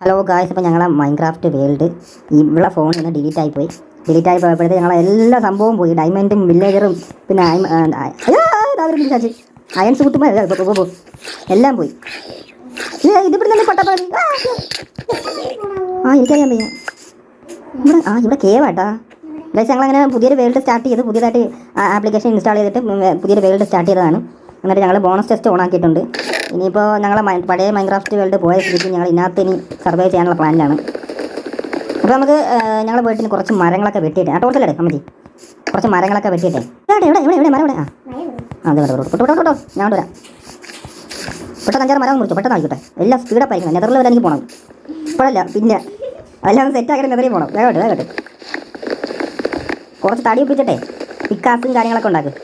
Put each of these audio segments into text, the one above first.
Hello guys ഇപ്പോൾ ഞങ്ങളെ Minecraft world ഇവിടെ ഫോണിൽ നിന്ന് ഡിലീറ്റ് ആയി പോയി. ഡിലീറ്റ് ആയി പോയപ്പോഴത്തേക്ക് ഞങ്ങളെ എല്ലാ സംഭവവും പോയി. ഡയമണ്ടും വില്ലേജറും പിന്നെ ചാച്ചി. അയൺ സൂട്ടുമ്പോൾ എല്ലാം പോയി. ഇത് ഇതിവിടെ നിന്ന് പൊട്ടാ മതി ആ, ആ എനിക്കറിയാൻ പയ്യ ഇവിടെ ആ ഇവിടെ കേവാട്ടാ ഗൈസ് ഞങ്ങളങ്ങനെ പുതിയൊരു വേൾഡ് സ്റ്റാർട്ട് ചെയ്ത് പുതിയതായിട്ട് ആപ്ലിക്കേഷൻ ഇൻസ്റ്റാൾ ചെയ്തിട്ട് പുതിയൊരു വേൾഡ് സ്റ്റാർട്ട് ചെയ്തതാണ്. എന്നിട്ട് ഞങ്ങൾ ബോണസ് ടെസ്റ്റ് ഓൺ ആക്കിയിട്ടുണ്ട്. ഇനിയിപ്പോൾ ഞങ്ങൾ പഴയ മൈൻക്രാഫ്റ്റ് വേൾഡ് പോയ സ്ഥിതിക്ക് ഞങ്ങൾ ഇതിനകത്ത് ഇനി സർവൈവ് ചെയ്യാനുള്ള പ്ലാനിലാണ് അപ്പോൾ നമുക്ക് ഞങ്ങൾ വീട്ടിൽ കുറച്ച് മരങ്ങളൊക്കെ വെട്ടിയിട്ട് ആ എടുക്കാം മതി കുറച്ച് മരങ്ങളൊക്കെ വെട്ടിയിട്ടേ. എവിടെ എവിടെ എവിടെ മരം ഇവിടെ. ആ. അതെ ഇവിടെ വിട്ടോ വിട്ടോ ഞാൻ കൊണ്ട് വരാം. പെട്ടെന്ന് അഞ്ചാറ് മരം മുറിച്ചു പെട്ടെന്ന് ആയിക്കോട്ടെ എല്ലാം സ്പീഡപ്പ് ആയിരിക്കും നെതറിൽ വരെ എനിക്ക് പോകണം ഇപ്പോഴല്ല പിന്നെ. എല്ലാം സെറ്റ് ആക്കി നെതറിൽ പോകണം വേഗം വേഗം കുറച്ച് തടി ഒപ്പിച്ചിട്ടെ പിക്കാസും കാര്യങ്ങളൊക്കെ ഉണ്ടാക്കും.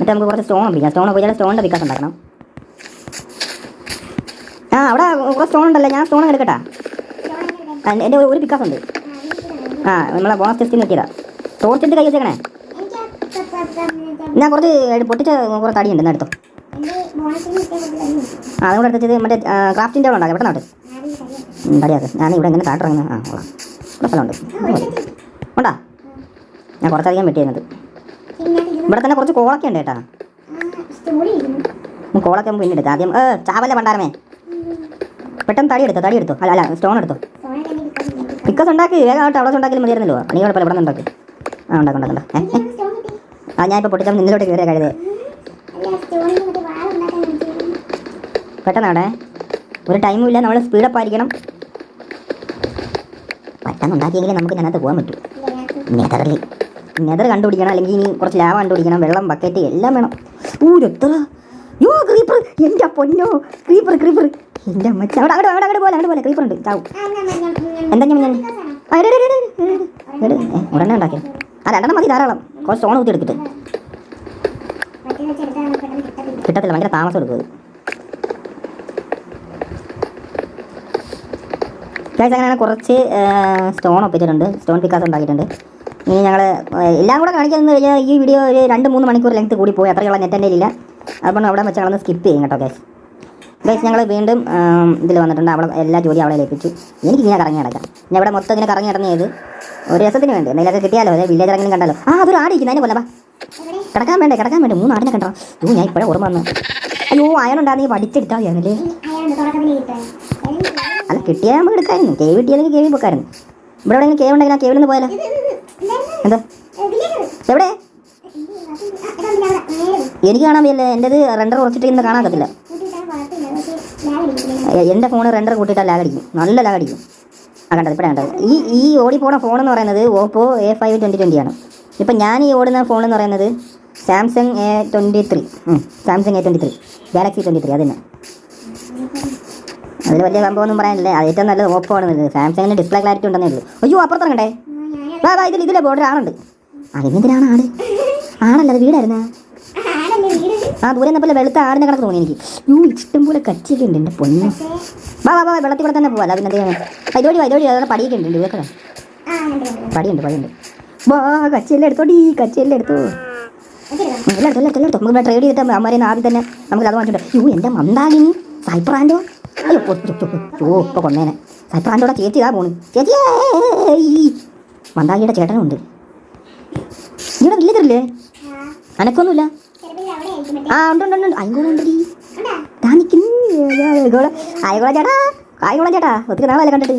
എന്നിട്ട് നമുക്ക് കുറച്ച് സ്റ്റോൺ പിടിക്കാം. സ്റ്റോൺ പോയി സ്റ്റോണിന്റെ വികാസം ഉണ്ടാക്കണം. ആ അവിടെ കുറച്ച് സ്റ്റോൺ ഉണ്ടല്ലോ. ഞാൻ സ്റ്റോൺ എടുക്കട്ടാ. എന്റെ ഒരു വികാസം ഉണ്ട് ആ നമ്മളെ ബോണസ് ടെസ്റ്റിന് കിട്ടിയതാ ടോർച്ച് എടുത്ത് കൈ വെച്ചേക്കണേ. ഞാൻ കുറച്ച് പൊട്ടിച്ച കുറച്ച് തടിയുണ്ട്. എന്നാ എടുത്തോ. ആ അതുകൂടെ എടുത്തത് മറ്റേ ക്രാഫ്റ്റിന്റെ അവിടെ ഉണ്ടാകും എവിടെ നാട്ട് തടിയാക്ക്. ഞാൻ ഇവിടെ എങ്ങനെ കാട്ടിറങ്ങുന്നത് ആ ഇവിടെ സ്ഥലമുണ്ട്. ഉണ്ടാ ഞാൻ കുറച്ചധികം വെട്ടിയിരുന്നത് ഇവിടെ തന്നെ കുറച്ച് കോളൊക്കെ ഉണ്ട് കേട്ടാ. കോളൊക്കെ പിന്നെ എടുക്കാം. ആദ്യം ഏ ചാവല്ലേ പണ്ടാരമേ പെട്ടെന്ന് തടി എടുത്തോ തടി എടുത്തോ. അല്ല അല്ല സ്റ്റോൺ എടുത്തോ. പിക്കസ് ഉണ്ടാക്കി വേഗമായിട്ട് അവിടെ ഉണ്ടാക്കി മതിയായിരുന്നല്ലോ. നീ കുഴപ്പമില്ല ഇവിടെ ഉണ്ടാക്കി ആ ഉണ്ടാക്കി ഉണ്ടാക്കണ്ട. ആ ഞാൻ ഇപ്പോൾ നിന്നിലോട്ട് കയറിയ കഴുതേ പെട്ടെന്ന് അവിടെ ഒരു ടൈമും ഇല്ല നമ്മൾ സ്പീഡപ്പ് ആയിരിക്കണം. പെട്ടെന്ന് ഉണ്ടാക്കിയെങ്കിലും നമുക്ക് ഇതിനകത്ത് പോകാൻ പറ്റൂ. നെതർ കണ്ടുപിടിക്കണം. അല്ലെങ്കിൽ ഇനി കുറച്ച് ലാവ കണ്ടുപിടിക്കണം. വെള്ളം ബക്കറ്റ് എല്ലാം വേണം. ഊരെത്ര യോ ക്രീപ്പർ എന്റെ പൊന്നോ. ക്രീപ്പർ ക്രീപ്പർ എന്റെ അമ്മച്ച. അവിടെ അവിടെ അവിടെ അവിടെ പോലെ അവിടെ പോലെ. ക്രീപ്പർ ഉണ്ട്. ചാവും എന്താ ഞാൻ ഉടനെ ഉണ്ടാക്കിയത് ആ രണ്ടെണ്ണം മതി ധാരാളം. കുറച്ച് സ്റ്റോൺ ഊത്തി എടുത്തിട്ട്. കിട്ടത്തില്ല. ഭയങ്കര താമസം എടുക്കുന്നത് അങ്ങനെ കുറച്ച് സ്റ്റോൺ ഒപ്പിച്ചിട്ടുണ്ട്. സ്റ്റോൺ പിക്കാസ് ഉണ്ടാക്കിയിട്ടുണ്ട്. ഇനി ഞങ്ങൾ എല്ലാം കൂടെ കാണിക്കുന്നത് കഴിഞ്ഞാൽ ഈ വീഡിയോ ഒരു രണ്ട് മൂന്ന് മണിക്കൂർ ലെങ്ത് കൂടി പോയി. അത്രയുള്ള നെറ്റ് എന്റെ ഇല്ല അപ്പം അവിടെ വെച്ച് ഞങ്ങളൊന്ന് സ്കിപ്പ് ചെയ്യും കേട്ടോ ഗൈസ് ഗൈസ് ഞങ്ങൾ വീണ്ടും ഇതിൽ വന്നിട്ടുണ്ട്. അവിടെ എല്ലാ ജോലിയും അവളെ ലഭിച്ചു എനിക്ക് ഇങ്ങനെ കറങ്ങി നടക്കാം. ഞാൻ ഇവിടെ മൊത്തം ഇങ്ങനെ കറങ്ങി ഇറങ്ങിയത് ഒരു രസത്തിന് വേണ്ടി. എന്തെങ്കിലുമൊക്കെ കിട്ടിയാലോ? അതെ വില്ലേജ് ഇറങ്ങി കണ്ടാലോ? ആ അതൊരു ആടിയിരിക്കുന്നു അതിനെ വാ. കിടക്കാൻ വേണ്ടേ? കിടക്കാൻ വേണ്ടേ? മൂന്ന് ആടിനെ കണ്ടോ? അയ്യോ ഞാൻ ഇപ്പോഴേ ഓർമ്മ വന്നു അയ്യോ അയണുണ്ടായിരുന്നു വടിച്ചെടുത്താൽ മതിയാണല്ലേ അല്ല കിട്ടിയാൽ നമുക്ക് എടുക്കായിരുന്നു. കേവ് കിട്ടിയാലെങ്കിൽ കേവി ഇവിടെ എവിടെയെങ്കിലും കേവ് ഉണ്ടെങ്കിൽ ആ കേവിൽ നിന്ന് പോയാലോ? എന്താ? എവിടെ? എനിക്ക് കാണാൻ വയ്യല്ലേ? എന്റെത് റെൻഡർ കുറച്ചിട്ട് ഇന്ന് കാണാൻ പറ്റില്ല എന്റെ ഫോൺ റെൻഡർ കൂട്ടിയിട്ടാൽ ലാഗ് അടിക്കും. നല്ല ലാഗ് അടിക്കും. ആ കണ്ടത് ഇപ്പോഴാണ് കണ്ടത്. ഈ ഈ ഓടിപ്പോണ ഫോൺ എന്ന് പറയുന്നത് Oppo A five twenty twenty ആണ്. ഇപ്പം ഞാൻ ഈ ഓടുന്ന ഫോൺ എന്ന് പറയുന്നത് Samsung A twenty three Samsung A twenty three Galaxy twenty three അത് അതിൽ വലിയ സംഭവം ഒന്നും പറയാനില്ല? അത് ഏറ്റവും നല്ലത് ഓപ്പോ ആണ് വരുന്നത് സാംസങ്ങിന് ഡിസ്പ്ലേ ക്ലാരിറ്റി ഉണ്ടെന്നേ ഉള്ളൂ. അയ്യോ അപ്പുറത്തിറങ്ങണ്ടേ വാ വാ ഇതിൽ ഇതിലെ ബോർഡർ ആണുണ്ട് അതിനെന്തിനാണ് ആട് ആണല്ല അത് വീടായിരുന്നാ? ആ ദൂരെ നിന്നപ്പോലെ വെളുത്ത ആടിനെ കണക്ക് തോന്നി എനിക്ക്. യൂ ഇഷ്ടം പോലെ കച്ചിയൊക്കെ ഉണ്ട് എന്റെ പൊന്നു. വാ വാ വാ വെള്ളത്തിൽ കൂടെ തന്നെ പോവാല്ല പിന്നെ എന്തെയ്യാൻ ഇതോടി ഇതോടി അവിടെ പടിയൊക്കെ ഉണ്ട് ഇതൊക്കെ പടിയുണ്ട് പടിയുണ്ട്. വാ കച്ചിയെല്ലാം എടുത്തോടി കച്ചിയെല്ലാം എടുത്തോ. എല്ലാം എടുത്തോ എല്ലാം എടുത്തോ നമുക്ക് ട്രേഡ് ചെയ്തിട്ട് അമ്മമാരെ ആദ്യം തന്നെ നമുക്ക് അത് വാങ്ങിച്ചിട്ടുണ്ട് യൂ എന്റെ മന്ദാകിനി. സൈപ്രാൻഡോ അയ്യോ പൊ- പൊ- പൊ- പൊ- ഓ ഇപ്പോൾ കൊന്നേനെ സൈപ്രാൻഡോടെ ചേച്ചി ഇതാ പോണ് ചേച്ചിയേ മന്ദാകിയുടെ ചേട്ടനും ഉണ്ട് ഇവിടെ വില്ലേജറില്ലേ അനക്കൊന്നുമില്ല? ആ ഉണ്ട് ഉണ്ട് ഉണ്ട് അയങ്കോളം ഉണ്ടടി. ആയിക്കോളെ ആയിക്കോളെ ചേട്ടാ. ആയിക്കോളെ ചേട്ടാ. ഒത്തിരി നാളല്ലേ കണ്ടിട്ട്.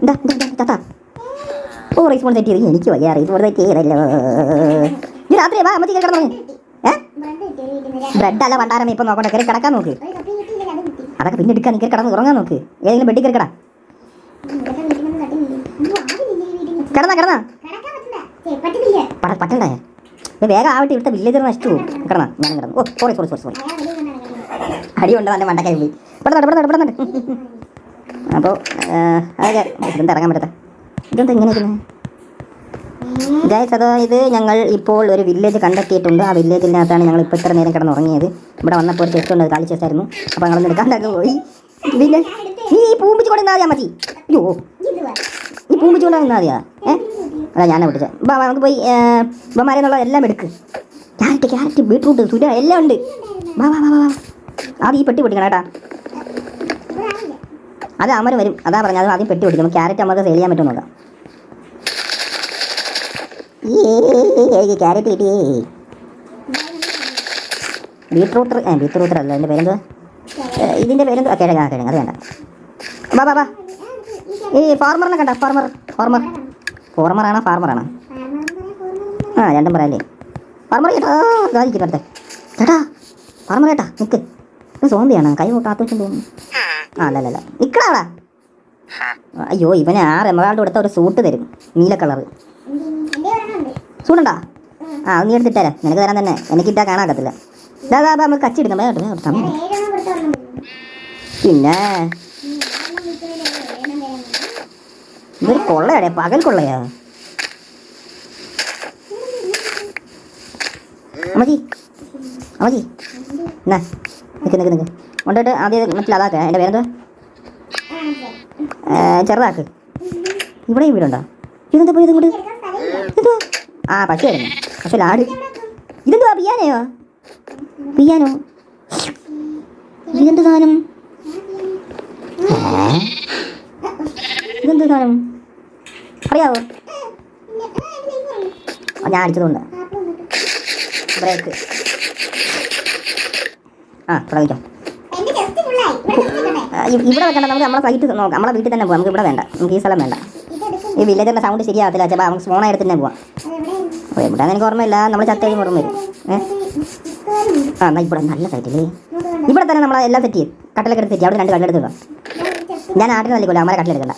എന്താ എന്താ ഓ റൈസ് ഫോൺ സെറ്റ് ചെയ്ത്. എനിക്ക് വയ്യ റൈസ് ഫോൺ സെറ്റ് ചെയ്തല്ലോ. ഇത് രാത്രി വാ അമ്മത്തി കിടന്നു ഏ? ബ്രെഡ് അല്ല പണ്ടാരമേ ഇപ്പൊ നോക്കണ്ട. കയറി കിടക്കാൻ നോക്ക്. അതൊക്കെ പിന്നെ എടുക്കാൻ നീ കിടന്ന് ഉറങ്ങാൻ നോക്ക്. ഏതെങ്കിലും ബെഡിൽ കയറി കിടാ കിടന്നാ? കിടന്നാ പറ്റണ്ടേ വേഗം ആവട്ടെ ഇവിടുത്തെ വില്ലേജർ പോകും. കിടന്നാ ഞാൻ കിടന്നു. ഓ സോറി സോറി സോറി സോറി അടി കൊണ്ട് നല്ല മണ്ടക്കായി പോയി പെടുന്നുണ്ട് പെടുന്നുണ്ട് പെടുന്നുണ്ട് അപ്പോൾ അതൊക്കെ ഇതെന്താ ഇറങ്ങാൻ പറ്റത്തെ ഇതെന്താ ഇങ്ങനെ ഗൈസ് അതായത് ഞങ്ങൾ ഇപ്പോൾ ഒരു വില്ലേജ് കണ്ടെത്തിയിട്ടുണ്ട്. ആ വില്ലേജിനകത്താണ് ഞങ്ങൾ ഇപ്പോൾ ഇത്ര നേരം കിടന്ന് ഉറങ്ങിയത് ഇവിടെ വന്നപ്പോൾ ഒരു ചെസ്റ്റ് ഉണ്ട് കാലി ചെസ്റ്റ് അപ്പോൾ അപ്പോൾ ഞങ്ങളൊന്ന് എടുക്കാണ്ടൊക്കെ പോയി. പിന്നെ നീ ഈ പൂമ്പിച്ച് കൊണ്ട് നിന്നാൽ മതി. അയ്യോ. നീ പൂമ്പിച്ച് കൊണ്ട് നിന്നാൽ മതിയാ? ഏ? അതാ ഞാനാ വിളിച്ചത് ബാ, നമുക്ക് പോയി ഇപ്പം എല്ലാം എടുക്ക്. ക്യാരറ്റ് ക്യാരറ്റ് ബീട്രൂട്ട് സുര എല്ലാം ഉണ്ട്. വാ വാ വാ വാ അത് ഈ പെട്ടി പിടിക്കണം കേട്ടാ. അത് അമര് വരും അതാ പറഞ്ഞത്. ആദ്യം പെട്ടി പിടിക്കും ക്യാരറ്റ് നമുക്ക് സെയിൽ ചെയ്യാൻ പറ്റുമെന്ന് നോക്കാം. ഈ ക്യാരറ്റ് കിട്ടിയേ ബീട്രൂട്ട് ആ ബീട്രൂട്ട് അല്ല എന്റെ പേരെന്തുവാ? ഏ, ഇതിന്റെ പേരെന്തുവാ? കിഴങ്ങ് ആ കിഴങ്ങ് അത് വേണ്ട. ബാ ബാ ബാ ഈ ഫാർമറിനെ കണ്ട ഫാർമർ ഫാർമർ ഫോർമറാണോ ഫാർമറാണോ ആ രണ്ടും പറയാല്ലേ ഫാർമർ ചേട്ടാ ഇതായിരിക്കും അടുത്ത. ചേട്ടാ ഫാർമർ ചേട്ടാ നിൽക്ക് സോമ്പിയാണ് കൈ കൂട്ടാത്ത വെച്ചു തോന്നുന്നു ആ അല്ല അല്ല നിൽക്കടാ അയ്യോ ഇവനെ ആ റെമറാൾഡ് കൊടുത്ത ഒരു സൂട്ട് തരും. നീല കളറ്. സൂട്ടുണ്ടാ ആ നീ തരാം നിനക്ക് തരാൻ തന്നെ. എനിക്ക് ഇട്ടാ കാണാക്കത്തില്ല ഇതാ വേഗം സമയം പിന്നെ? ഇതൊരു കൊള്ളയാടേ പകൽ കൊള്ളയാ. അമ്മജി അമ്മജി എന്നാ നിൽക്ക് നിൽക്ക് നിൽക്ക് കൊണ്ടിട്ട് ആദ്യം മറ്റുള്ള അതാക്കുക എന്റെ പേരെന്തോ ചെറുതാക്ക്. ഇവിടെയും വീടുണ്ടോ? ഇതെന്താ പോയി ഇതും കൂടി? ഇതെന്തുവാ? ആ പശുവായിരുന്നു പശു ലാട് ഇതെന്തുവാ പിയാനയോ? പിയാനോ? ഇതെന്ത് സാധനം? ഇതെന്ത് സാധനം? അറിയാവോ? ഞാൻ അടിച്ചതുകൊണ്ട്. ബ്രേക്ക് ആ തുടങ്ങിക്കോ എന്റെ ചെസ്റ്റ് ഫുള്ളായി ആ, ഇ- ഇവിടെ വെക്കണ്ട നമുക്ക് നമ്മളെ സൈറ്റ് നോക്കാം. നമ്മളെ വീട്ടിൽ തന്നെ പോവാം. നമുക്ക് ഇവിടെ വേണ്ട. നമുക്ക് ഈ സ്ഥലം വേണ്ട. ഈ വില്ലേജറിന്റെ സൗണ്ട് ശരിയാവത്തില്ല. ചേട്ടാ നമുക്ക് ഫോണായിട്ട് തന്നെ പോവാം. അതെവിടെയാണ് അപ്പോൾ എവിടെ എനിക്ക് ഓർമ്മയില്ല. നമ്മൾ ചത്തേ ഓർമ്മ വരും. ആ എന്നാ ഇവിടെ നല്ല സൈറ്റില്ലേ ഇവിടെ തന്നെ നമ്മൾ എല്ലാം സെറ്റ് ചെയ്യും. കട്ടിലൊക്കെ എടുത്ത് തെറ്റി അവിടെ രണ്ട് കട്ടിലെടുത്ത് ഞാൻ ആട്ടിന് നൽകില്ല അമ്മ കട്ടിലെടുക്കണ്ട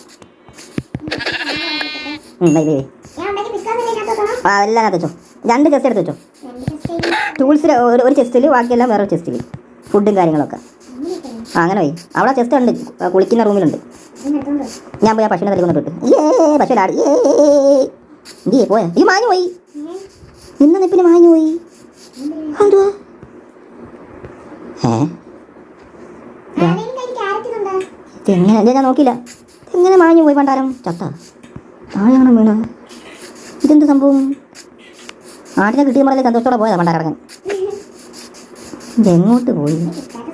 ആ എല്ലാം അകത്ത് വെച്ചോ. രണ്ട് ചെസ്റ്റ് എടുത്ത് വെച്ചോ. ടൂൾസിൽ ഒരു ചെസ്റ്റിൽ ബാക്കിയെല്ലാം വേറെ ചെസ്റ്റിൽ ഫുഡും കാര്യങ്ങളൊക്കെ. ആ അങ്ങനെ പോയി. അവിടെ ചെസ്റ്റ് ഉണ്ട് കുളിക്കുന്ന റൂമിലുണ്ട്. ഞാൻ പോയി ആ പശുവിനെ തലക്കൊണ്ടിട്ട് ഏ പശുവിലാടി ഏ പോയ. ഈ മാഞ്ഞു പോയി. ഇന്ന നിപ്പിന് വാങ്ങി പോയി? എന്തുവാ? ഏ ക്യാരറ്റ് ഇതുണ്ടോ ഞാൻ നോക്കിയില്ല. എങ്ങനെ മാഞ്ഞു പോയി പണ്ടാരം. ചത്ത. താഴെയാണ് വീണ. ഇതെന്ത് സംഭവം? ആടിനെ കിട്ടിയ പറഞ്ഞ സന്തോഷത്തോടെ പോയതാ പണ്ടാരടങ്ങൻ. ഇതെങ്ങോട്ട് പോയി?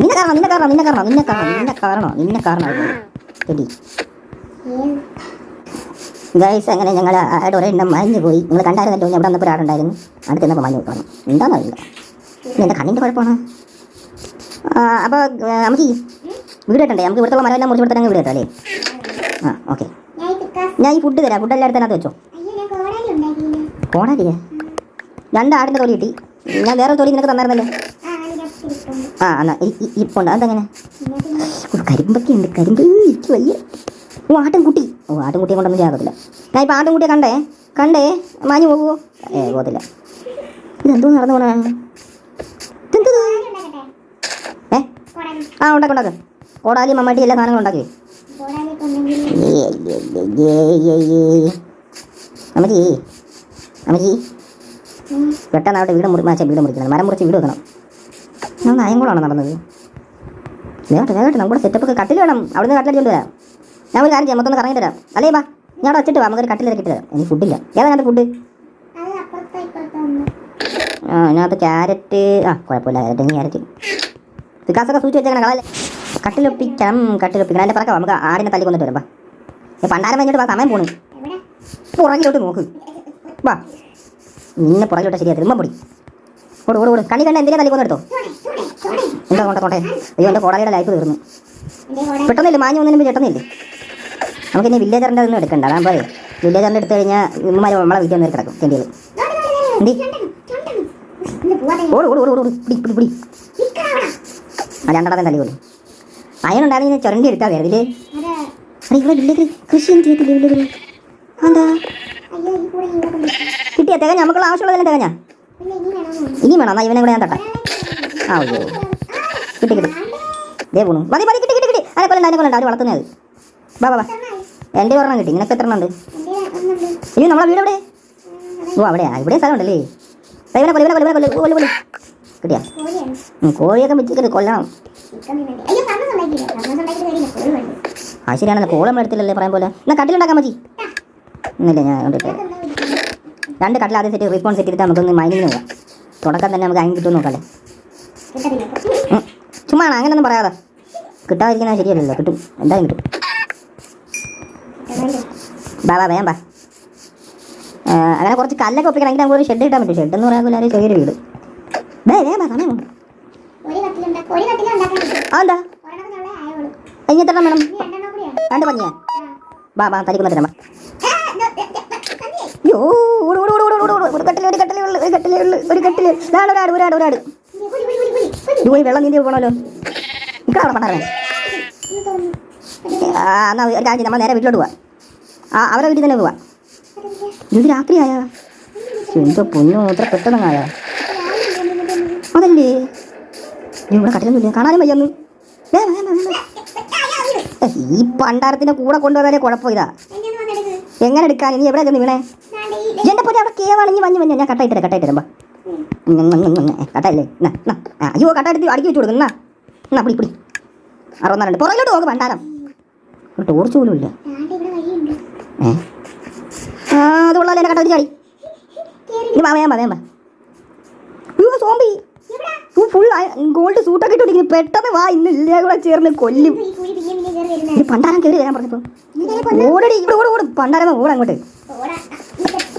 നിന്നെ കാരണം നിന്നെ കാരണം നിന്നെ കാരണം നിന്നെ കാരണം നിന്നെ കാരണോ നിന്നെ കാരണം എടി. ഗൈസ് അങ്ങനെ ഞങ്ങൾ ആടെ ഒരെണ്ണം മാഞ്ഞു പോയി? നിങ്ങൾ കണ്ടായിരുന്നല്ലോ ഇവിടെ വന്നപ്പോൾ ആടുണ്ടായിരുന്നു അടുത്ത് ചെന്നപ്പോൾ മഞ്ഞു പോയി. എന്താണെന്ന് അറിയില്ല ഇത് എന്റെ കണ്ണിന്റെ കുഴപ്പമാണ്? അപ്പോൾ നമുക്ക് വീട് കെട്ടണ്ടേ? നമുക്ക് ഇവിടുത്തെ മരമെല്ലാം മുറിച്ച് കൊടുത്താൽ വീട് കേട്ടോ അല്ലേ? ആ ഓക്കെ ഞാൻ ഈ ഞാൻ ഫുഡ് തരാം. ഫുഡ് എല്ലാം എടുത്തതിനകത്ത് വെച്ചോ. കോടാലിയേ ഞാൻ രണ്ട് ആടിന്റെ തൊലി കിട്ടി. ഞാൻ വേറെ തൊലി നിനക്ക് തന്നായിരുന്നല്ലോ. ആ എന്നാ ഇപ്പോൾ ഉണ്ട്. അതെങ്ങനെ കരിമ്പൊക്കെ ഉണ്ട്. കരിമ്പ്. എനിക്ക് വയ്യ ഓ ആട്ടിൻകുട്ടി. ഓ ആട്ടുംകുട്ടിയെ കൊണ്ടൊന്നും ചെയ്യാകത്തില്ല ഞാൻ ഇപ്പോൾ ആട്ടുംകുട്ടിയെ കണ്ടേ? കണ്ടേ? മാഞ്ഞു പോകുമോ ഏ പോകത്തില്ല. ഇതെന്തോ നടന്നു പോണേ? ആ ഉണ്ടാക്കി ഉണ്ടാക്ക്. കോടാലി മമ്മാട്ടി എല്ലാ സാധനങ്ങളും ഉണ്ടാക്കി അമ്മജി അമ്മജി പെട്ടെന്ന് അവിടെ വീട് മുറി മാച്ച വീട് മുറിക്കണം. മരം മുറിച്ച് വീട് വെക്കണം. ഞാൻ കൂടാണ് നടന്നത്? വേട്ടെ വേട്ടെ നമ്മുടെ സെറ്റപ്പൊക്കെ കട്ടിൽ വേണം. അവിടുന്ന് കട്ടിലടിച്ചോണ്ട് വരാം. ഞാൻ ഒരു കാര്യം ചെയ്യാം ഒന്ന് കറങ്ങി തരാം. അല്ലേ ബാ? ഞാൻ അവിടെ വെച്ചിട്ട് വാ നമുക്കൊരു കട്ടിലേക്ക് ഇട്ട് തരാം. എനിക്ക് ഫുഡില്ല ഏതാ ഞാൻ ഫുഡ് ആ അതിനകത്ത് ക്യാരറ്റ് ആ കുഴപ്പമില്ല ക്യാരറ്റ് ക്യാരറ്റ് വികാസൊക്കെ സൂചിച്ച് വെച്ചേക്കണം കളല്ലേ കട്ടിലൊപ്പിക്കാം കട്ടിലൊപ്പിക്കണം അതിന്റെ പറക്കാം നമുക്ക് ആടിനെ തല്ലി കൊന്നിട്ട് വരാം ബാ. പണ്ടാരം കഴിഞ്ഞിട്ട് വാ സമയം പോണു. പുറകിലോട്ട് നോക്ക്. വാ നിന്നെ പുറകിലോട്ട് ശരിയാ തിരുമ്പം പൊടി. ഓട് ഓട് ഓട്. കണ്ണി കണ്ട എന്തിനാ തല്ലി കൊന്നെടുത്തോ? എന്താ കൊണ്ടേ കൊണ്ടേ? അയ്യോ എന്റെ കോടാലിയുടെ ലൈഫ് തീർന്നു. പെട്ടെന്നില്ല മാഞ്ഞു വന്നതിന് പെട്ടെന്നില്ലേ നമുക്ക് ഇനി വില്ലേജറിന്റെ ഒന്നും എടുക്കണ്ട. അതാ പോരെ വില്ലേജറിന്റെ എടുത്തു കഴിഞ്ഞാൽ ഇമ്മമാർ നമ്മളെ വീട്ടിൽ നിന്ന് കിടക്കും ചെണ്ടിയിൽ. എന്തി? ഓട് ഓട് ഓട് തല്ലി കൊള്ളു അയനുണ്ടായിരുന്നു ചുരണ്ടി എടുത്താൽ കൂടെ ഇവിടെ കൊണ്ട് കിട്ടിയ തികഞ്ഞ നമുക്കുള്ള ആവശ്യമുള്ളതിനെ തികഞ്ഞ? ഇനി വേണം എന്നാ ഇവനെ കൂടെ ഞാൻ തട്ടാം. ആ ഓ. കിട്ടി കിട്ടി. ദേ പോണു. മതി മതി കിട്ടി കിട്ടി കിട്ടി. അതിനെ കൊല്ലണ്ട അതിനെ കൊല്ലണ്ട. അവർ വളർത്തുന്നത് ബാ ബാ ബാ എന്റെ ഒരെണ്ണം കിട്ടി. നിനക്ക് എത്ര ഉണ്ട് ഇനി നമ്മളെ വീട് എവിടെ? ഓ അവിടെയാ. ഇവിടെ സ്ഥലമുണ്ടല്ലേ? ഇവനെ കൊല്ലു ഇവനെ കൊല്ലു കൊല്ലു കൊല്ലു കിട്ടിയാ? കോഴിയൊക്കെ വെച്ചിട്ട് കൊല്ലണം. ആ ശരിയാണല്ലോ കോളം എടുത്തില്ലല്ലേ പറയാൻ പോലെ. എന്നാ കട്ടിലുണ്ടാക്കാൻ മതി. ഇന്നില്ല ഞാൻ കൊണ്ടിട്ട് രണ്ട് കട്ടിൽ ആദ്യം സെറ്റ് റിപ്പോൺ സെറ്റ് ചെയ്തിട്ട് നമുക്കൊന്ന് മൈനിങ്ങിന് പോകാം തുടക്കം തന്നെ നമുക്ക് അതിന് കിട്ടുമെന്ന് നോക്കാല്ലേ ചുമ്മാണ്. ചുമ്മാ അങ്ങനെയൊന്നും പറയാതെ. കിട്ടാതിരിക്കുന്നത് ശരിയല്ലല്ലോ. കിട്ടും. എന്തായാലും കിട്ടും. ബാബാ വേണ്ട അങ്ങനെ കുറച്ച് കല്ലൊക്കെ ഒപ്പിക്കണമെങ്കിൽ നമുക്ക് ഒരു ഷെഡ് ഇടാൻ പറ്റും. ഷെഡ് എന്ന് പറയാൻ എല്ലാവരും ചെറിയൊരു വീട്. ദേ വേണ്ട സമയം ഇങ്ങനത്തെ വേണം? രണ്ട് പഞ്ഞ ബാബാ തരിക്കുന്ന തരാം അയ്യോ ഓട് ഓട് ഓട് ഓട് ഓട് ഓട്. ഒരു കട്ടിൽ ഒരു കട്ടിൽ ഒരു ഒരു കട്ടിൽ ഒരാട് ഒരാട് ഒരാട്. ഒരാട് പോയി വെള്ളം നീന്തി പോകണമല്ലോ. നിൽക്കണം അവിടെ പണ്ടേ ആ എന്നാൽ നമ്മൾ നേരെ വീട്ടിലോട്ട് പോവാ. ആ അവരെ വീട്ടിൽ തന്നെ പോവാ. ഇത് ആയാ എന്തോ പൊന്നു അത്ര പെട്ടെന്നങ്ങായാ. അതല്ലേ? ഇവിടെ കട്ടിലൊന്നുമില്ല കാണാനും വയ്യ ഈ പണ്ടാരത്തിന്റെ കൂടെ കൊണ്ടുവന്നാലേ കുഴപ്പം ഇതാ. എങ്ങനെ എടുക്കാൻ? നീ എവിടെ ചെന്ന് വീണേ? എന്റെ പോലെ അവിടെ കേവാണെങ്കിൽ ഇനി വഞ്ഞു ഞാൻ കട്ടായിട്ട് കട്ടായിട്ട് തരുമ്പോ കട്ടല്ലേ അയ്യോ കട്ടെടുത്ത് അടുക്കി വെച്ചു കൊടുക്കും എന്നാ പിടി അറുപത്തിനാലുണ്ട് പുറകിലോട്ട് പോകും പണ്ടാരം. ടോർച്ച് പോലും ഇല്ല. അത് കൊള്ളാലോ എന്നെ കണ്ടോ ചാടി. ഇനി വാ വേമ്പാ സോമ്പി അയ്യോ സോംബി. തൂ ഫുൾ ഗോൾഡ് സൂട്ടൊക്കെ ഇട്ടോണ്ടിരിക്കുന്നു. പെട്ടെന്ന് വാ ഇന്ന് ഇല്ലേ കൂടെ ചേർന്ന് കൊല്ലും. പണ്ടാരം കയറി വരാൻ പറഞ്ഞപ്പോൾ ഓടടി ഇവിടെ ഓട് ഓട്. പണ്ടാരം ഓട് അങ്ങോട്ട്.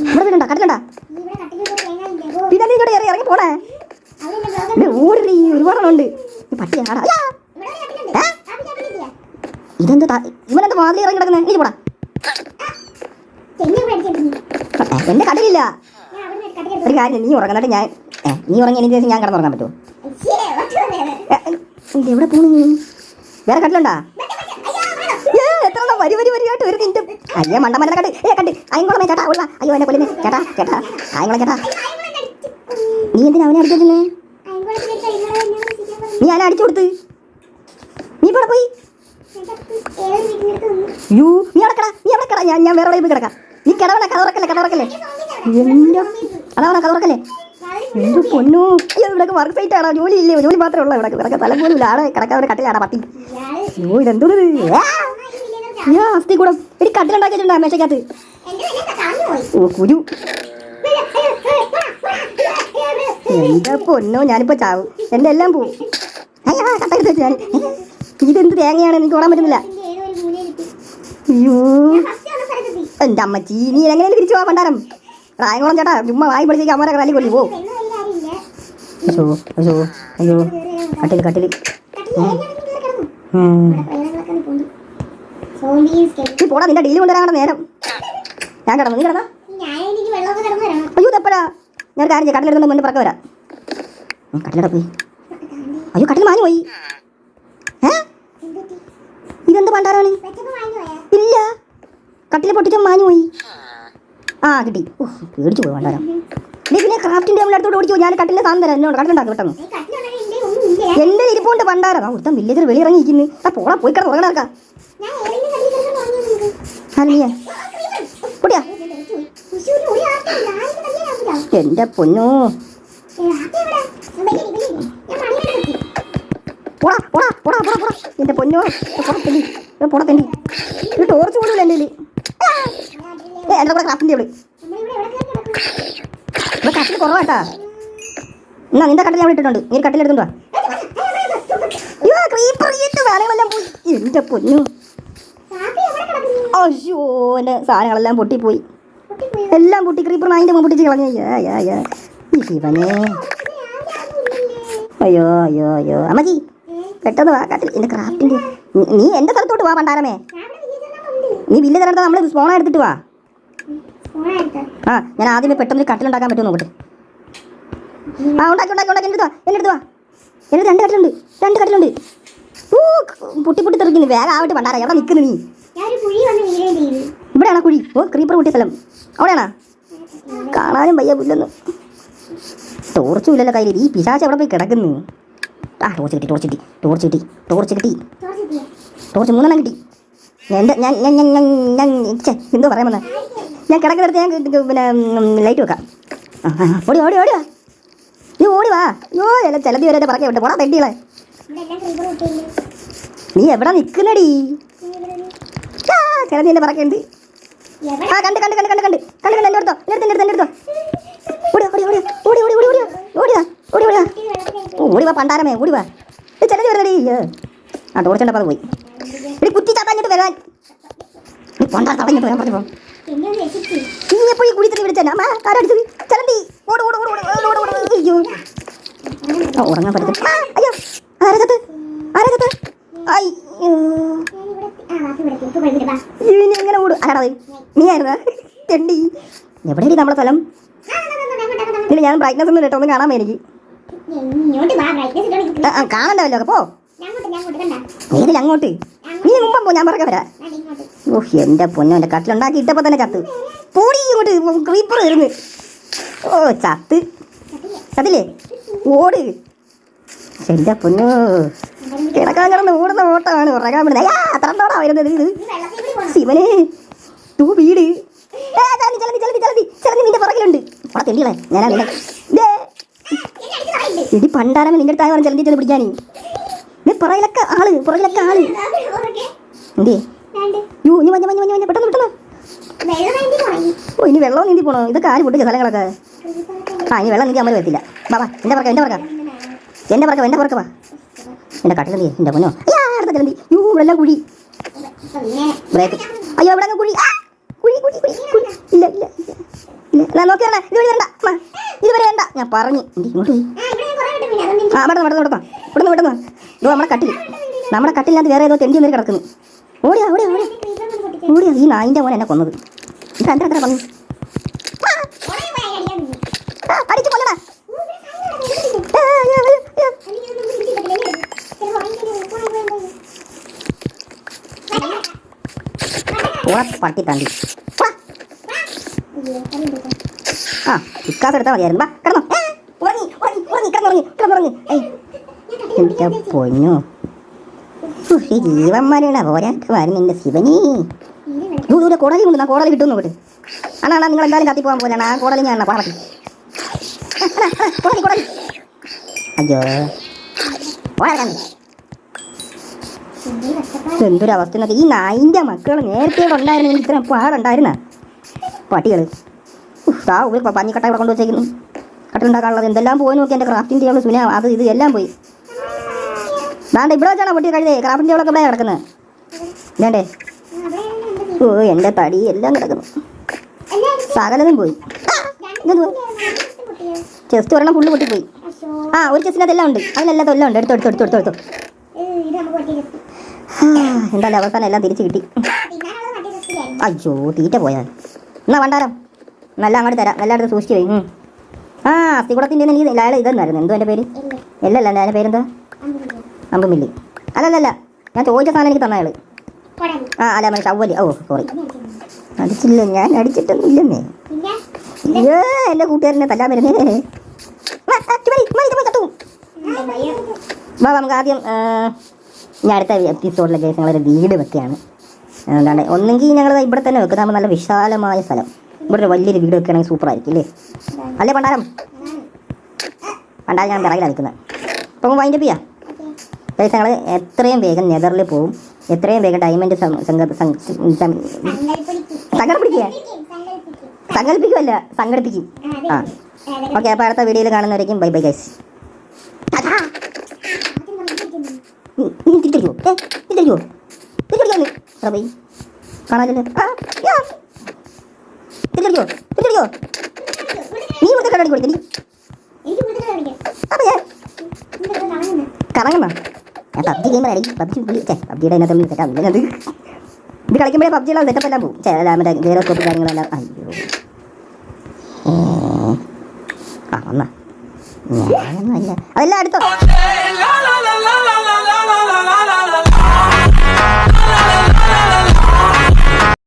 ഇവിടെ വീടുണ്ട കട്ടിലുണ്ട പിന്നെ നീ ഇങ്ങോട്ട് ഇറങ്ങി പോണേ. ഓടി ഒരുപാടെണ്ണുണ്ട് പട്ടിയാടാ ഇതെന്താ ഇവനെന്താ വാതിൽ ഇറങ്ങി കിടക്കുന്നത് നീ പോടാ. എന്റെ കടലില്ല ഒരു കാര്യം നീ ഉറങ്ങുന്നിട്ട് ഞാൻ നീ ഉറങ്ങി എനിക്ക് ശേഷം ഞാൻ കിടന്നുറങ്ങാൻ പറ്റുമോ? ഇത് എവിടെ പോണു നീ? വേറെ കടലുണ്ടാ എത്ര വരി വരി വരിയായിട്ട് വരും നിന്റെ അയ്യോ മണ്ട മണ്ട കണ്ട്. ഏ കണ്ട്. അയങ്കോളമേ ചേട്ടാ ഉള്ള അയ്യോ എന്നെ കൊല്ലുന്നേ. ചേട്ടാ ചേട്ടാ അയങ്കോളം ചേട്ടാ. നീ എന്തിനാ അവനെ അടിച്ചു വെച്ചേ അയൽക്കൂട്ടത്തിൽ ഒരു കൈമള എന്നെ വിളിച്ചിട്ട് പറഞ്ഞു. നീ ആരെ അടിച്ചു കൊടുത്ത്? നീ ഇവിടെ പോയി? ചേട്ടാ, നീ അവിടെ കടാ യൂ നീ അവിടെ നീ അടക്കടാ ഞാൻ ഞാൻ വേറെ പോയി കിടക്കാം. നീ കിടവണ കതറക്കല്ലേ കതറക്കല്ലേ എന്റെ കടവണ കതറക്കല്ലേ എന്റെ പൊന്നു? ഇവിടെ വർക്ക് സൈറ്റ് ആണോ? ജോലി ഇല്ലേ ജോലി മാത്രമേ ഉള്ളൂ ഇവിടെ. ഇവിടെ തല പോലും ആടെ കിടക്കാതെ കട്ടിലാണ് പത്തി അയ്യോ ഇതെന്തോ ഞാൻ അസ്ഥി കൂടെ. ഒരു കട്ടിലുണ്ടാക്കിയിട്ടുണ്ടാ മേശക്കകത്ത് ഓ എന്റെ പൊന്നോ? ഞാനിപ്പോ ചാവും. എന്റെ എല്ലാം പോവും. ഇതെന്ത് തേങ്ങയാണ്? എനിക്ക് ഓടാൻ പറ്റുന്നില്ല. അയ്യോ. എന്റെ അമ്മച്ചി നീ എങ്ങനെ തിരിച്ചു പോവാ പണ്ടാരം റായംകുളം ചേട്ടാ ചുമ്മ വായി പഠിച്ചേക്ക് അമ്മ റാലി കൊല്ലി പോവും അയ്യോ അയ്യോ അയ്യോ കട്ടിൽ കട്ടിൽ. നീ പോടാ നിന്റെ ഡീൽ കൊണ്ടുവരാൻ നേരം. ഞാൻ കിടന്നു നീ കിടന്നാ? അയ്യോ ഇതെപ്പോഴാ ഞാൻ കാര്യം കടലെടുത്തുകൊണ്ട് മുന്നേ പറക്ക വരാ. കട്ടിലട അയ്യോ കട്ടിൽ മാഞ്ഞു പോയി. ഇതെന്ത് പണ്ടാരാണ് ഇല്ല. കട്ടിൽ പൊട്ടിച്ച മാഞ്ഞു പോയി. ആ കിട്ടി. പേടിച്ചു പോയി നീ പിന്നെ ക്രാഫ്റ്റിന്റെ നമ്മൾ അടുത്തോട്ട് ഓടിച്ചു ഞാൻ കട്ടിലെ സാധനം തരാം. എന്നോട് കട്ടിലുണ്ടാക്കി ഈ എന്റെ ഇരിപ്പുണ്ട് പണ്ടാരം. ആ ഒരുത്തം വില്ലേജർ വെളിയിറങ്ങിയിരിക്കുന്നു. ആ പോടാ പോയി കിടന്ന് ഉറങ്ങണക്കാ കല്യാണം എന്റെ പൊന്നോ. പോടാ പോടാ പോടാ പോടാ പോടാ. എന്റെ പൊന്നോ. പോടാ തെണ്ടി. പോടാ തെണ്ടി ഒരു ടോർച്ച് പോലും എന്റെ കയ്യിൽ. ഏ എന്റെ കൂടെ ക്രാഫ്റ്റിന്റെ ഇവിടെ ഇവിടെ കുറവാട്ടാ എന്നാ നിന്റെ കട്ടിൽ ഞാൻ ഇട്ടിട്ടുണ്ട്. നീ കട്ടിൽ എടുത്തുണ്ടോ സാധനങ്ങളെല്ലാം പോയി. എന്റെ പൊന്നു. അയ്യോ എന്റെ സാധനങ്ങളെല്ലാം പൊട്ടിപ്പോയി. എല്ലാം പൊട്ടി ക്രീപ്പർ അതിന്റെ പൊട്ടിച്ച് കളഞ്ഞു. ശിവനെ. അയ്യോ അയ്യോ അയ്യോ. അമ്മജി പെട്ടെന്ന് വാ കട്ടിൽ. എന്റെ ക്രാഫ്റ്റിന്റെ നീ എന്റെ സ്ഥലത്തോട്ട് വാ പണ്ടാരമേ. നീ ബില്ല് തരണ്ട നമ്മൾ സ്പോണ എടുത്തിട്ട് വാ. ആ ഞാൻ ആദ്യമേ പെട്ടെന്ന് കട്ടിലുണ്ടാക്കാൻ പറ്റുമോ നോക്കട്ടെ. ആ ഉണ്ടാക്കി ഉണ്ടാക്കി ഉണ്ടാക്കി. എന്റെ എന്റെ വാ. എന്റെ രണ്ട് കട്ടിലുണ്ട്. രണ്ട് കട്ടിലുണ്ട്. ഓ പൊട്ടി പൊട്ടി തെറിക്കുന്നു. വേഗം ആവട്ടെ പണ്ടാറ എവിടെ നിൽക്കുന്നു നീ? ഇവിടെയാണോ കുഴി? ഓ ക്രീപ്പർ പൊട്ടിയ സ്ഥലം. അവിടെയാണോ? കാണാനും വയ്യ പുല്ലൊന്നും. ടോർച്ചും ഇല്ലല്ലോ കയ്യിൽ ഈ പിശാച്ച് എവിടെ പോയി കിടക്കുന്നു? ആ ടോർച്ച് കിട്ടി ടോർച്ച് കിട്ടി. ടോർച്ച് കിട്ടി ടോർച്ച് കിട്ടി. ടോർച്ച് മൂന്നെണ്ണം കിട്ടി. എന്റെ ഞാൻ ഞാൻ ഞാൻ ഞാൻ ഞാൻ എന്തോ പറയാൻ ഞാൻ കിടക്കുന്നിടത്ത് ഞാൻ പിന്നെ ലൈറ്റ് വെക്കാം. ഓടി ഓടി ഓടി വാ. നീ ഓടി വാ. അയ്യോ എല്ലാം ചിലതി വരെ പറഞ്ഞു വിട്ട് പോടാ വെണ്ടികളെ നീ എവിടെ നിൽക്കുന്നടി ആ ചിലതി എന്നെ ആ കണ്ട് കണ്ട് കണ്ട് കണ്ട് കണ്ട്. കണ്ട് കണ്ട് എന്റെ അടുത്തോ എന്റെ അടുത്ത് എന്റെ അടുത്തോ ഓടി ഓടി ഓടി ഓടി ഓടി ഓടി ഓടി ഓടി വാ. പണ്ടാരമേ ഓടി വാ. വരുന്നടി. ആ ടോർച്ചുണ്ടപ്പോൾ അത് പോയി. ഇനി കുത്തി ചാത്താഞ്ഞിട്ട് വരാൻ നീ തടഞ്ഞിട്ട് വരാൻ പറഞ്ഞപ്പോൾ നീ എപ്പോഴും കുടിച്ചിട്ട് വിളിച്ചാ. അമ്മ കാരടിച്ചത് ആ, ഉറങ്ങാൻ പറ്റത്തില്ല. അയ്യോ ആരകത്ത്? ആരകത്ത്? അയ്യോ ഇനി എങ്ങനെ ഓടും? ആരാടാ? നീ ആയിരുന്നാ? തെണ്ടി. എവിടെയാണ് നമ്മളെ സ്ഥലം. ഇല്ല ഞാൻ ബ്രൈറ്റ്നസ് ഒന്നും കേട്ടോ കാണാൻ എനിക്ക് കാണണ്ടല്ലോ കണ്ട ഏതിൽ അങ്ങോട്ട്. നീ മുമ്പം പോ ഞാൻ പറക്ക വരാം. ഓഹ് പൊന്നു എന്റെ കട്ടിലുണ്ടാക്കി ഇട്ടപ്പോ തന്നെ ചത്ത്. പൂടി ഇങ്ങോട്ട് ക്രീപ്പർ വരുന്നു. ഓ ചത്ത്. ചത്തില്ലേ? ഓട്. എന്റെ പൊന്നു. കിടക്കാൻ കിടന്ന് ഓടുന്ന ഓട്ടമാണ് ഉറങ്ങാൻ പറ്റുന്നത് അയ്യാ അത്ര ഓടാ വരുന്നത് ഇത്? ശിവന് തൂ വീട്. ഇടി പണ്ടാരമ നിന്റെ അടുത്തായ ചലന്തി ചെന്ന് പിടിക്കാനീ. പുറകിലൊക്കെ ആൾ പുറകിലൊക്കെ ആൾ. ഇനി ഓ ഇനി വെള്ളം നീന്തി പോണോ? ഇതൊക്കെ ആര് പൊട്ടിച്ച സ്ഥലങ്ങളൊക്കെ? ആ ഇനി വെള്ളം നീന്തി അമ്മ വരത്തില്ല. ബാബാ എന്റെ പറക്കാം എന്റെ പറക്ക എന്റെ പറക്ക എന്റെ പറക്ക വാ. എന്റെ എന്റെ പൊന്നോ. അയ്യാ അടുത്ത ചെലന്തി യൂ ഇവിടെ എല്ലാം കുഴി. ബ്രേക്ക്. അയ്യോ ഇവിടെ കുഴി. കുഴി കുഴി കുഴി കുഴി. ഇല്ല ഇല്ല ഇല്ല. എന്നാ നോക്കി വേണ്ട ഇതുവഴി അമ്മ ഇതുവരെ വേണ്ട ഞാൻ പറഞ്ഞു. ഇങ്ങോട്ട് പോയി? ആ ഇവിടെ ഇവിടെ ഇവിടെ ഇവിടുന്ന് ഇവിടുന്ന് ഇതോ നമ്മുടെ കട്ടിൽ നമ്മുടെ കട്ടിലിനകത്ത് വേറെ ഏതോ തെണ്ടി ഒന്നൊരു കിടക്കുന്നു. ഓടിയാ ഓടിയാ ഓടിയാ. ഓടിയാ ഈ നായിന്റെ മോൻ എന്നെ കൊന്നത്. ഇത് എന്താ എത്ര പറഞ്ഞു അടിച്ച് കൊല്ലടാ. ആ, പട്ടി തണ്ടി ആ ഇക്കാസ് മതിയായിരുന്നു. വാ കിടന്നു. ഉറങ്ങി ഉറങ്ങി ഉറങ്ങി ശിവനി. കൊണ്ട് ഞാൻ കോടലി കിട്ടും നോക്കട്ടെ. അണ്ണാ നിങ്ങൾ എന്തായാലും കത്തി പോകാൻ പോലെയാണ് ആ കോടലി ഞാൻ പാടത്തി കോടലി കോടലി അയ്യോ. എന്തൊരവസ്ഥ എന്തൊരു അവസ്ഥ ഈ നായിന്റെ മക്കൾ നേരത്തെ ഉണ്ടായിരുന്നു ഇത്ര ഇത്രയും പാടുണ്ടായിരുന്ന? പട്ടികൾ ആ ഒരു പഞ്ഞിക്കട്ട ഇവിടെ കൊണ്ടുവച്ചേക്കുന്നു കട്ടിലുണ്ടാക്കാനുള്ളത് എന്തെല്ലാം പോയി നോക്കി എന്റെ ക്രാഫ്റ്റിംഗ് ടേബിൾ സുനാ അത് ഇത് എല്ലാം പോയി. വേണ്ട ഇവിടെ വെച്ചാണോ പൊട്ടി കഴുതേ? ക്രാഫ്റ്റിംഗ് ടേബിളൊക്കെ ഇവിടെ കിടക്കുന്നത് വേണ്ടേ ഓ എന്റെ തടി എല്ലാം കിടക്കുന്നു. സകലതും പോയി. ചെസ്റ്റ് ഒരെണ്ണം ഫുള്ള് പൊട്ടിപ്പോയി. ആ ഒരു ചെസ്റ്റിനകത്ത് എല്ലാം ഉണ്ട്. അതിനെല്ലാം എല്ലാം ഉണ്ട്. എടുത്തു എടുത്തു എടുത്തു എടുത്തു എടുത്തു. എന്തായാലും അവസാനം എല്ലാം തിരിച്ചു കിട്ടി. അയ്യോ തീറ്റ പോയാൽ എന്നാ വണ്ടാരം നല്ല അങ്ങോട്ട് തരാം. നല്ല അടുത്ത് സൂക്ഷിച്ച് പോയി ആ അസ്ഥികുടത്തിന്റെ എനിക്ക് അയാൾ ഇതെന്നായിരുന്നു എന്തോ എന്റെ പേര്? അല്ലല്ല എന്റെ പേരെന്താ? അമ്പുമില്ലി. അല്ലല്ലല്ല ഞാൻ ചോദിച്ച സാധനം എനിക്ക് തന്ന അയാൾ ആ അല്ല മതി ഷവ്വലി ഓ സോറി അടിച്ചില്ല ഞാൻ അടിച്ചിട്ടൊന്നും ഇല്ലെന്നേ അയ്യോ എന്റെ കൂട്ടുകാരനെ തല്ലാൻ വരുന്നേ വാ, ആ, ചുമരി, ചുമരി, ചുമരി, തട്ടും. വാ നമുക്ക് ആദ്യം ആ, ഞാൻ അടുത്ത എപ്പിസോഡിലെ ഗൈസ് ഞങ്ങളൊരു വീട് വെക്കുകയാണ്. എന്താണ് ഒന്നെങ്കിൽ ഞങ്ങൾ ഇവിടെ തന്നെ വെക്കുന്ന നമ്മൾ നല്ല വിശാലമായ സ്ഥലം. ഇവിടെ ഒരു വലിയൊരു വീട് വെക്കുകയാണെങ്കിൽ സൂപ്പർ ആയിരിക്കും അല്ലേ അല്ലേ പണ്ടാരം? പണ്ടാരം ഞാൻ പിറകിലാണ് നിൽക്കുന്നത്. അപ്പം വൈൻഡപ്പ് ചെയ്യാം. ഗൈസ് ഞങ്ങൾ എത്രയും വേഗം നെതറിൽ പോവും. എത്രയും വേഗം ഡയമണ്ട് സംഘടിപ്പിക്കുക സങ്കല്പിക്കുമല്ല സംഘടിപ്പിക്കും. ആ. ഓക്കെ അപ്പോൾ അടുത്ത വീഡിയോയിൽ കാണുന്നവരേക്കും ബൈ ബൈ ഗൈസ് നീ തിരിച്ചടിക്കോ ഏ തിരിച്ചടിക്കോ തിരിച്ചടിക്കാന്ന് എടാ ബൈ കാണാമല്ലോ ആ യാ. തിരിച്ചടിക്കോ തിരിച്ചടിക്കോ നീ ഇവിടുത്തെ കടടി കൊടുക്കടി അപ്പം ഞാൻ പബ്ജി ഗെയിമർ ആയിരിക്കും പബ്ജി വിളിച്ചേ പബ്ജിയുടെ അതിനകത്ത് സെറ്റാ അത് ഇത് കളിക്കുമ്പോഴേ പബ്ജിയുള്ള സെറ്റപ്പ് എല്ലാം പോകും ചില മറ്റേ ഗേറോസ്കോപ്പ് കാര്യങ്ങളെല്ലാം അയ്യോ ആ വന്നാ ഞാനൊന്നും അല്ല അതെല്ലാം അടുത്തോ